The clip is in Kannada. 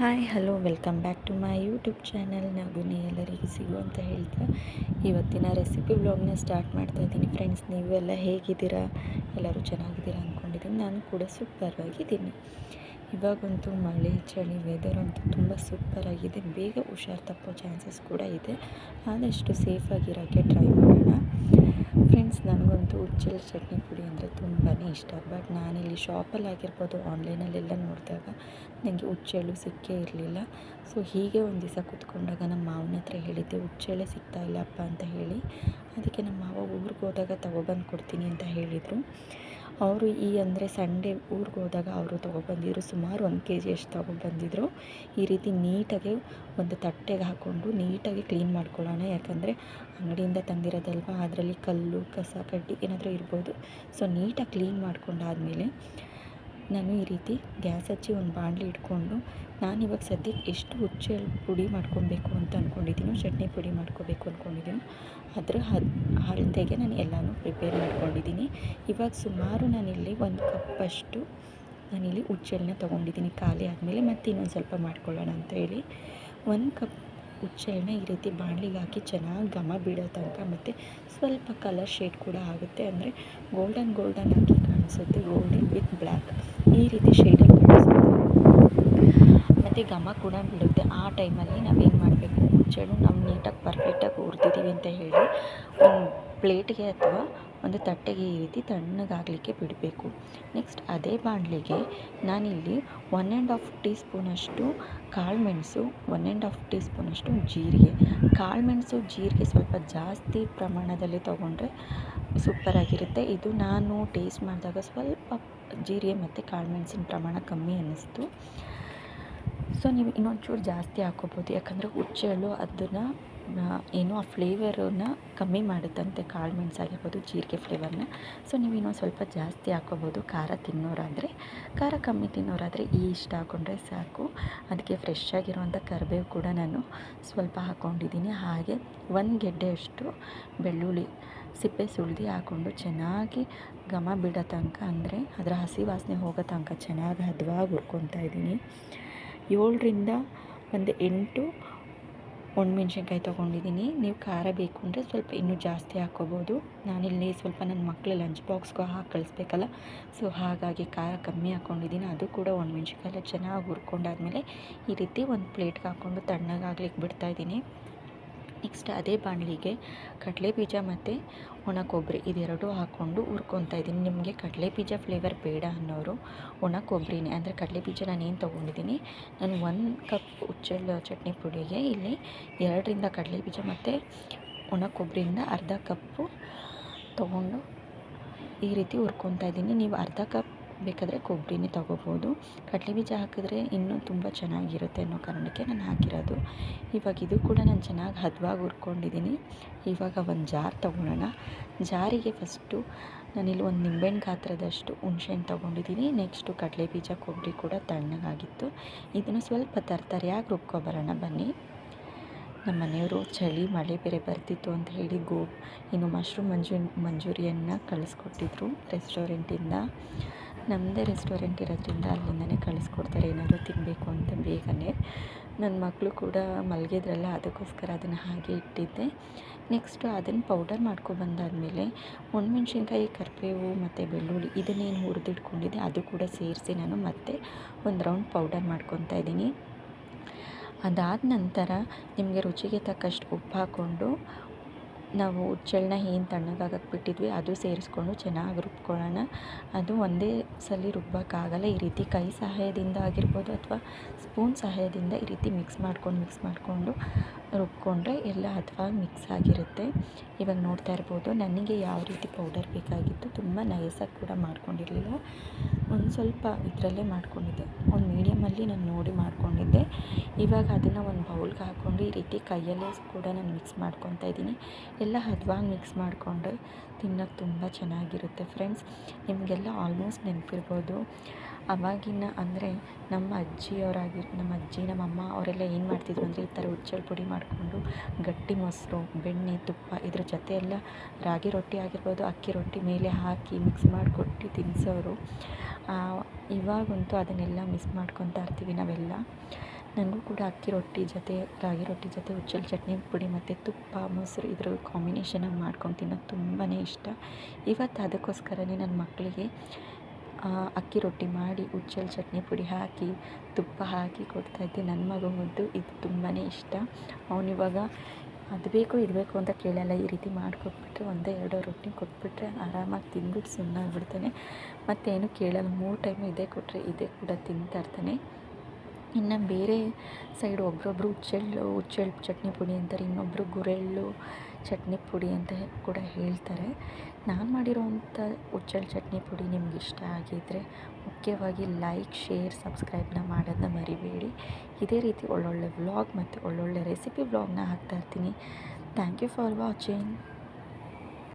Hi hello welcome back to my YouTube channel ನಗುನಿ ಎಲ್ಲರಿಗೂ ಸಿಗು ಅಂತ ಹೇಳ್ತಾ. ಇವತ್ತಿನ ರೆಸಿಪಿ ವ್ಲಾಗ್ನ ಸ್ಟಾರ್ಟ್ ಮಾಡ್ತಾ ಇದ್ದೀನಿ. ಫ್ರೆಂಡ್ಸ್ ನೀವು ಎಲ್ಲ ಹೇಗಿದ್ದೀರಾ? ಎಲ್ಲರೂ ಚೆನ್ನಾಗಿದ್ದೀರಾ ಅಂದ್ಕೊಂಡಿದ್ದೀನಿ ನಾನು ಕೂಡ ಸೂಪರಾಗಿದ್ದೀನಿ ಇವಾಗಂತೂ ಮಳೆ, ಚಳಿ ವೆದರ್ ಅಂತೂ ತುಂಬ ಸೂಪರಾಗಿದೆ ಬೇಗ ಹುಷಾರು ತಪ್ಪೋ ಚಾನ್ಸಸ್ ಕೂಡ ಇದೆ. ಆದಷ್ಟು ಸೇಫಾಗಿರೋಕ್ಕೆ ಟ್ರೈ ಮಾಡೋಣ. ನನಗಂತೂ ಉಚ್ಚಲ್ ಚಟ್ನಿ ಪುಡಿ ಅಂದರೆ ತುಂಬಾ ಇಷ್ಟ. ಬಟ್ ನಾನಿಲ್ಲಿ ಶಾಪಲ್ಲಿ ಆಗಿರ್ಬೋದು, ಆನ್ಲೈನಲ್ಲೆಲ್ಲ ನೋಡಿದಾಗ ನನಗೆ ಹುಚ್ಚೆಳ್ಳು ಸಿಕ್ಕೇ ಇರಲಿಲ್ಲ. ಸೊ ಹೀಗೆ ಒಂದು ದಿವಸ ಕೂತ್ಕೊಂಡಾಗ ನಮ್ಮ ಮಾವನ ಹತ್ರ ಹೇಳಿದ್ದೆ ಹುಚ್ಚೆಳ್ಳೆ ಸಿಗ್ತಾ ಇಲ್ಲಪ್ಪ ಅಂತ ಹೇಳಿ. ಅದಕ್ಕೆ ನಮ್ಮ ಮಾವ ಊರಿಗೆ ಹೋದಾಗ ತೊಗೊಬಂದು ಕೊಡ್ತೀನಿ ಅಂತ ಹೇಳಿದರು. ಅವರು ಈ ಅಂದರೆ ಸಂಡೇ ಊರಿಗೆ ಹೋದಾಗ ಅವರು ತೊಗೊಬಂದಿದ್ರು ಸುಮಾರು ಒಂದು ಕೆ ಜಿ ಅಷ್ಟು ತೊಗೊಬಂದಿದ್ರು. ಈ ರೀತಿ ನೀಟಾಗಿ ಒಂದು ತಟ್ಟೆಗೆ ಹಾಕ್ಕೊಂಡು ನೀಟಾಗಿ ಕ್ಲೀನ್ ಮಾಡ್ಕೊಳ್ಳೋಣ. ಯಾಕಂದರೆ ಅಂಗಡಿಯಿಂದ ತಂದಿರೋದಲ್ವ? ಅದರಲ್ಲಿ ಕಲ್ಲು, ಕಸ, ಕಡ್ಡಿ ಏನಾದರೂ ಇರ್ಬೋದು. ಸೊ, ನೀಟಾಗಿ ಕ್ಲೀನ್ ಮಾಡ್ಕೊಂಡಾದಮೇಲೆ ನಾನು ಈ ರೀತಿ ಗ್ಯಾಸ್ ಹಚ್ಚಿ ಒಂದು ಬಾಣಲಿ ಇಟ್ಕೊಂಡು ನಾನು ಇವಾಗ ಸದ್ಯಕ್ಕೆ ಎಷ್ಟು ಹುಚ್ಚೆ ಪುಡಿ ಮಾಡ್ಕೊಬೇಕು ಅಂತ ಅಂದ್ಕೊಂಡಿದ್ದೀನೋ ಚಟ್ನಿ ಪುಡಿ ಮಾಡ್ಕೋಬೇಕು ಅಂದ್ಕೊಂಡಿದ್ದೀನಿ ಅದರ ಹದ್, ಅಳತೆಗೆ ನಾನು ಎಲ್ಲನೂ ಪ್ರಿಪೇರ್ ಮಾಡ್ಕೊಂಡಿದ್ದೀನಿ ಇವಾಗ ಸುಮಾರು ನಾನಿಲ್ಲಿ ಒಂದು ಕಪ್ಪಷ್ಟು ನಾನಿಲ್ಲಿ ಹುಚ್ಚೆಳ್ಳನ್ನ ತೊಗೊಂಡಿದ್ದೀನಿ ಖಾಲಿ ಆದಮೇಲೆ ಮತ್ತೆ ಇನ್ನೊಂದು ಸ್ವಲ್ಪ ಮಾಡ್ಕೊಳ್ಳೋಣ ಅಂತ ಹೇಳಿ. ಒಂದು ಕಪ್ ಹುಚ್ಚೆಳ್ಳನ್ನ ಈ ರೀತಿ ಬಾಣಲಿಗೆ ಹಾಕಿ ಚೆನ್ನಾಗಿ ಘಮ ಬೀಳೋ ತನಕ ಮತ್ತು ಸ್ವಲ್ಪ ಕಲರ್ ಶೇಡ್ ಕೂಡ ಆಗುತ್ತೆ. ಅಂದರೆ ಗೋಲ್ಡನ್ ಗೋಲ್ಡನ್ ಆಗಿ ಕಾಣಿಸುತ್ತೆ ಗೋಲ್ಡನ್ ವಿತ್ ಬ್ಲ್ಯಾಕ್ ಈ ರೀತಿ ಶೇಡಲ್ಲಿ ಮತ್ತು ಘಮ ಕೂಡ ಬಿಡುತ್ತೆ ಆ ಟೈಮಲ್ಲಿ ನಾವೇನು ಮಾಡಬೇಕು? ಹುಚ್ಚೆಳ್ಳು ನಾವು ನೀಟಾಗಿ ಪರ್ಫೆಕ್ಟಾಗಿ ಹುರ್ದಿದ್ದೀವಿ ಅಂತ ಹೇಳಿ, ಒಂದು ಪ್ಲೇಟಿಗೆ ಅಥವಾ ಒಂದು ತಟ್ಟೆಗೆ ಈ ರೀತಿ ತಣ್ಣಗಾಗಲಿಕ್ಕೆ ಬಿಡಬೇಕು. ನೆಕ್ಸ್ಟ್ ಅದೇ ಬಾಣಲಿಗೆ ನಾನಿಲ್ಲಿ ಒನ್ ಆ್ಯಂಡ್ ಆಫ್ ಟೀ ಸ್ಪೂನಷ್ಟು ಕಾಳು ಮೆಣಸು ಒನ್ ಆ್ಯಂಡ್ ಆಫ್ ಟೀ ಸ್ಪೂನಷ್ಟು ಜೀರಿಗೆ. ಕಾಳುಮೆಣಸು ಜೀರಿಗೆ ಸ್ವಲ್ಪ ಜಾಸ್ತಿ ಪ್ರಮಾಣದಲ್ಲಿ ತೊಗೊಂಡ್ರೆ ಸೂಪರಾಗಿರುತ್ತೆ. ಇದು ನಾನು ಟೇಸ್ಟ್ ಮಾಡಿದಾಗ ಸ್ವಲ್ಪ ಜೀರಿಗೆ ಮತ್ತು ಕಾಳುಮೆಣಸಿನ ಪ್ರಮಾಣ ಕಮ್ಮಿ ಅನ್ನಿಸ್ತು. ಸೊ, ನೀವು ಇನ್ನೊಂಚೂರು ಜಾಸ್ತಿ ಹಾಕ್ಕೋಬೋದು. ಯಾಕಂದರೆ ಹುಚ್ಚೆಳ್ಳು ಅದನ್ನು ಏನು ಆ ಫ್ಲೇವರನ್ನ ಕಮ್ಮಿ ಮಾಡುತ್ತಂತೆ, ಕಾಳು ಮೆಣಸು ಆಗಿರ್ಬೋದು ಜೀರಿಗೆ ಫ್ಲೇವರ್ನ ಸೊ ನೀವು ಇನ್ನೊಂದು ಸ್ವಲ್ಪ ಜಾಸ್ತಿ ಹಾಕ್ಕೋಬೋದು, ಖಾರ ತಿನ್ನೋರಾದರೆ, ಖಾರ ಕಮ್ಮಿ ತಿನ್ನೋರಾದರೆ ಈ ಇಷ್ಟ ಹಾಕ್ಕೊಂಡ್ರೆ ಸಾಕು. ಅದಕ್ಕೆ ಫ್ರೆಶ್ ಆಗಿರುವಂಥ ಕರಿಬೇವು ಕೂಡ ನಾನು ಸ್ವಲ್ಪ ಹಾಕ್ಕೊಂಡಿದ್ದೀನಿ. ಹಾಗೆ ಒಂದು ಗೆಡ್ಡೆಯಷ್ಟು ಬೆಳ್ಳುಳ್ಳಿ ಸಿಪ್ಪೆ ಸುಳಿದು ಹಾಕ್ಕೊಂಡು ಚೆನ್ನಾಗಿ ಘಮ ಬಿಡೋ ತನಕ ಅಂದರೆ ಅದರ ಹಸಿ ವಾಸನೆ ಹೋಗೋ ತನಕ ಚೆನ್ನಾಗಿ ಹದವಾಗಿ ಹುರ್ಕೊತಾ ಇದ್ದೀನಿ. ಏಳರಿಂದ ಒಂದು ಎಂಟು ಒಣಮೆಣ್ಸಿನ್ಕಾಯಿ ತೊಗೊಂಡಿದ್ದೀನಿ. ನೀವು ಖಾರ ಬೇಕು ಅಂದರೆ ಸ್ವಲ್ಪ ಇನ್ನೂ ಜಾಸ್ತಿ ಹಾಕ್ಕೋಬೋದು ನಾನಿಲ್ಲಿ ಸ್ವಲ್ಪ ನನ್ನ ಮಕ್ಕಳು ಲಂಚ್ ಬಾಕ್ಸ್ಗೂ ಹಾಕಿ ಕಳಿಸ್ಬೇಕಲ್ಲ. ಸೊ ಹಾಗಾಗಿ ಖಾರ ಕಮ್ಮಿ ಹಾಕ್ಕೊಂಡಿದ್ದೀನಿ ಅದು ಕೂಡ ಒಣಮೆಣ್ಸಿನ್ಕಾಯಿ ಎಲ್ಲ ಚೆನ್ನಾಗಿ ಹುರ್ಕೊಂಡಾದ್ಮೇಲೆ ಈ ರೀತಿ ಒಂದು ಪ್ಲೇಟ್ಗೆ ಹಾಕ್ಕೊಂಡು ತಣ್ಣಗಾಗ್ಲಿಕ್ಕೆ ಬಿಡ್ತಾಯಿದ್ದೀನಿ ನೆಕ್ಸ್ಟ್ ಅದೇ ಬಾಣಲಿಗೆ ಕಡಲೆ ಬೀಜ ಮತ್ತು ಒಣ ಕೊಬ್ಬರಿ ಇದೆರಡು ಹಾಕ್ಕೊಂಡು ಹುರ್ಕೊತಾ ಇದ್ದೀನಿ. ನಿಮಗೆ ಕಡಲೆ ಬೀಜ ಫ್ಲೇವರ್ ಬೇಡ ಅನ್ನೋರು ಒಣ ಕೊಬ್ಬರಿನೇ ಅಂದರೆ ಕಡಲೆ ಬೀಜ ನಾನು ಏನು ತೊಗೊಂಡಿದ್ದೀನಿ, ನಾನು ಒಂದು ಕಪ್ ಹುಚ್ಚೆಳ್ಳು ಚಟ್ನಿ ಪುಡಿಗೆ ಇಲ್ಲಿ ಎರಡರಿಂದ ಕಡಲೆ ಬೀಜ ಮತ್ತು ಒಣ ಕೊಬ್ಬರಿಯಿಂದ ಅರ್ಧ ಕಪ್ಪು ತೊಗೊಂಡು ಈ ರೀತಿ ಹುರ್ಕೊತಾ ಇದ್ದೀನಿ. ನೀವು ಅರ್ಧ ಕಪ್ ಬೇಕಾದರೆ ಕೊಬ್ಬರಿನೇ ತಗೋಬೋದು. ಕಡಲೆ ಬೀಜ ಹಾಕಿದ್ರೆ ಇನ್ನೂ ತುಂಬ ಚೆನ್ನಾಗಿರುತ್ತೆ ಅನ್ನೋ ಕಾರಣಕ್ಕೆ ನಾನು ಹಾಕಿರೋದು. ಇವಾಗ ಇದು ಕೂಡ ನಾನು ಚೆನ್ನಾಗಿ ಹದವಾಗಿ ಹುರ್ಕೊಂಡಿದ್ದೀನಿ. ಇವಾಗ ಒಂದು ಜಾರ್ ತೊಗೊಳೋಣ ಜಾರಿಗೆ ಫಸ್ಟು ನಾನಿಲ್ಲಿ ಒಂದು ನಿಂಬೆಹಣ್ಣು ಗಾತ್ರದಷ್ಟು ಹುಣ್ಸೆಹಣ್ಣು ತೊಗೊಂಡಿದ್ದೀನಿ. ನೆಕ್ಸ್ಟು ಕಡಲೆ ಬೀಜ, ಕೊಬ್ಬರಿ ಕೂಡ ತಣ್ಣಗಾಗಿತ್ತು. ಇದನ್ನು ಸ್ವಲ್ಪ ತರ್ತರಿಯಾಗಿ ರುಬ್ಕೊಬರೋಣ ಬನ್ನಿ. ನಮ್ಮ ಮನೆಯವರು ಚಳಿ, ಮಳೆ ಬೇರೆ ಬರ್ತಿತ್ತು ಅಂತ ಹೇಳಿ ಗೋ ಇನ್ನು ಮಶ್ರೂಮ್ ಮಂಜು ಮಂಜೂರಿಯನ್ನು ಕಳಿಸ್ಕೊಟ್ಟಿದ್ರು ರೆಸ್ಟೋರೆಂಟಿಂದ ನಮ್ಮದೇ ರೆಸ್ಟೋರೆಂಟ್ ಇರೋದ್ರಿಂದ ಅಲ್ಲಿಂದನೇ ಕಳಿಸ್ಕೊಡ್ತಾರೆ, ಏನಾದರೂ ತಿನ್ನಬೇಕು ಅಂತ ಬೇಗನೆ. ನನ್ನ ಮಕ್ಕಳು ಕೂಡ ಮಲಗಿದ್ರಲ್ಲ, ಅದಕ್ಕೋಸ್ಕರ ಅದನ್ನು ಹಾಗೆ ಇಟ್ಟಿದ್ದೆ. ನೆಕ್ಸ್ಟು ಅದನ್ನು ಪೌಡರ್ ಮಾಡ್ಕೊಬಂದಾದಮೇಲೆ ಒಣಮೆಣ್ಸಿನ್ಕಾಯಿ ಕರಿಬೇವು ಮತ್ತು ಬೆಳ್ಳುಳ್ಳಿ ಇದನ್ನೇನು ಹುರಿದಿಟ್ಕೊಂಡಿದ್ದೆ, ಅದು ಕೂಡ ಸೇರಿಸಿ ನಾನು ಮತ್ತೆ ಒಂದು ರೌಂಡ್ ಪೌಡರ್ ಮಾಡ್ಕೊತಾ ಇದ್ದೀನಿ. ಅದಾದ ನಂತರ ನಿಮಗೆ ರುಚಿಗೆ ತಕ್ಕಷ್ಟು ಉಪ್ಪು ಹಾಕ್ಕೊಂಡು ನಾವು ಹುಚ್ಚೆಳ್ಳನ್ನ ಏನು ತಣ್ಣಗಾಗಕ್ಕೆ ಬಿಟ್ಟಿದ್ವಿ ಅದು ಸೇರಿಸ್ಕೊಂಡು ಚೆನ್ನಾಗಿ ರುಬ್ಕೊಳ್ಳೋಣ. ಅದು ಒಂದೇ ಸಲ ರುಬ್ಬೋಕ್ಕಾಗಲ್ಲ, ಈ ರೀತಿ ಕೈ ಸಹಾಯದಿಂದ ಆಗಿರ್ಬೋದು ಅಥವಾ ಸ್ಪೂನ್ ಸಹಾಯದಿಂದ ಈ ರೀತಿ ಮಿಕ್ಸ್ ಮಾಡ್ಕೊಂಡು, ಮಿಕ್ಸ್ ಮಾಡಿಕೊಂಡು ರುಬ್ಕೊಂಡ್ರೆ ಎಲ್ಲ ಹದವಾಗಿ ಮಿಕ್ಸ್ ಆಗಿರುತ್ತೆ. ಇವಾಗ ನೋಡ್ತಾ ಇರ್ಬೋದು, ನನಗೆ ಯಾವ ರೀತಿ ಪೌಡರ್ ಬೇಕಾಗಿತ್ತು, ತುಂಬ ನೈಸಾಗಿ ಕೂಡ ಮಾಡ್ಕೊಂಡಿರಲಿಲ್ಲ. ಒಂದು ಸ್ವಲ್ಪ ಇದರಲ್ಲೇ ಮಾಡ್ಕೊಂಡಿದ್ದೆ. ಒಂದು ಮೀಡಿಯಮಲ್ಲಿ ನಾನು ನೋಡಿ ಮಾಡ್ಕೊಂಡಿದ್ದೆ. ಇವಾಗ ಅದನ್ನು ಒಂದು ಬೌಲ್ಗೆ ಹಾಕ್ಕೊಂಡು ಈ ರೀತಿ ಕೈಯಲ್ಲೇ ಕೂಡ ನಾನು ಮಿಕ್ಸ್ ಮಾಡ್ಕೊತಾ ಇದ್ದೀನಿ. ಎಲ್ಲ ಹದವಾಗಿ ಮಿಕ್ಸ್ ಮಾಡಿಕೊಂಡ್ರೆ ತಿನ್ನೋಕ್ಕೆ ತುಂಬ ಚೆನ್ನಾಗಿರುತ್ತೆ ಫ್ರೆಂಡ್ಸ್. ನಿಮಗೆಲ್ಲ ಆಲ್ಮೋಸ್ಟ್ ನೆನಪಿರ್ಬೋದು. ಅವಾಗಿನ ಅಂದರೆ ನಮ್ಮ ಅಜ್ಜಿಯವರಾಗಿ, ನಮ್ಮ ಅಜ್ಜಿ, ನಮ್ಮ ಅಮ್ಮ ಅವರೆಲ್ಲ ಏನು ಮಾಡ್ತಿದ್ರು ಅಂದರೆ ಈ ಥರ ಹುಚ್ಚೆಳ್ಳು ಪುಡಿ ಮಾಡಿಕೊಂಡು ಗಟ್ಟಿ ಮೊಸರು, ಬೆಣ್ಣೆ, ತುಪ್ಪ ಇದ್ರ ಜೊತೆ ಎಲ್ಲ ರಾಗಿ ರೊಟ್ಟಿ ಆಗಿರ್ಬೋದು, ಅಕ್ಕಿ ರೊಟ್ಟಿ ಮೇಲೆ ಹಾಕಿ ಮಿಕ್ಸ್ ಮಾಡಿಕೊಟ್ಟು ತಿನ್ನಿಸೋರು ಇವಾಗಂತೂ ಅದನ್ನೆಲ್ಲ ಮಿಸ್ ಮಾಡ್ಕೊತಾ ಇರ್ತೀವಿ ನಾವೆಲ್ಲ. ನನಗೂ ಕೂಡ ಅಕ್ಕಿ ರೊಟ್ಟಿ ಜೊತೆ, ರಾಗಿ ರೊಟ್ಟಿ ಜೊತೆ ಹುಚ್ಚೆಳ್ಳು ಚಟ್ನಿ ಪುಡಿ ಮತ್ತು ತುಪ್ಪ, ಮೊಸರು ಇದ್ರ ಕಾಂಬಿನೇಷನಾಗಿ ಮಾಡ್ಕೊಂಡು ತಿನ್ನೋದು ತುಂಬಾ ಇಷ್ಟ. ಇವತ್ತು ಅದಕ್ಕೋಸ್ಕರನೇ ನನ್ನ ಮಕ್ಕಳಿಗೆ ಅಕ್ಕಿ ರೊಟ್ಟಿ ಮಾಡಿ ಉಚ್ಚಲ್ ಚಟ್ನಿ ಪುಡಿ ಹಾಕಿ, ತುಪ್ಪ ಹಾಕಿ ಕೊಡ್ತಾಯಿದ್ದೆ ನನ್ನ ಮಗುವಂತೂ ಇದು ತುಂಬಾ ಇಷ್ಟ. ಅವನಿವಾಗ ಅದು ಬೇಕು, ಇದು ಬೇಕು ಅಂತ ಕೇಳಲ್ಲ, ಈ ರೀತಿ ಮಾಡಿಕೊಟ್ಬಿಟ್ರೆ ಒಂದೇ ಎರಡೋ ರೊಟ್ಟಿ ಕೊಟ್ಬಿಟ್ರೆ ಆರಾಮಾಗಿ ತಿಂದ್ಬಿಟ್ಟು ಸುಮ್ಮನಾಗ್ಬಿಡ್ತಾನೆ ಮತ್ತೇನು ಕೇಳಲ್ಲ, ಮೂರು ಟೈಮು ಇದೇ ಕೊಟ್ಟರೆ ಇದೇ ಕೂಡ ತಿಂತಾ ಇರ್ತಾನೆ. ಇನ್ನು ಬೇರೆ ಸೈಡ್ ಒಬ್ಬರೊಬ್ರು ಹುಚ್ಚೆಳ್ಳು ಹುಚ್ಚೆಳ್ಳು ಚಟ್ನಿ ಪುಡಿ ಅಂತಾರೆ ಇನ್ನೊಬ್ಬರು ಗುರೆಳ್ಳು ಚಟ್ನಿ ಪುಡಿ ಅಂತ ಕೂಡ ಹೇಳ್ತಾರೆ. ನಾನು ಮಾಡಿರೋವಂಥ ಹುಚ್ಚೆಳ್ಳು ಚಟ್ನಿ ಪುಡಿ ನಿಮ್ಗೆ ಇಷ್ಟ ಆಗಿದ್ದರೆ ಮುಖ್ಯವಾಗಿ ಲೈಕ್ ಶೇರ್ ಸಬ್ಸ್ಕ್ರೈಬ್ನ ಮಾಡೋದನ್ನ ಮರಿಬೇಡಿ. ಇದೇ ರೀತಿ ಒಳ್ಳೊಳ್ಳೆ ವ್ಲಾಗ್ ಮತ್ತು ಒಳ್ಳೊಳ್ಳೆ ರೆಸಿಪಿ ವ್ಲಾಗ್ನ ಹಾಕ್ತಾಯಿರ್ತೀನಿ ಥ್ಯಾಂಕ್ ಯು ಫಾರ್ ವಾಚಿಂಗ್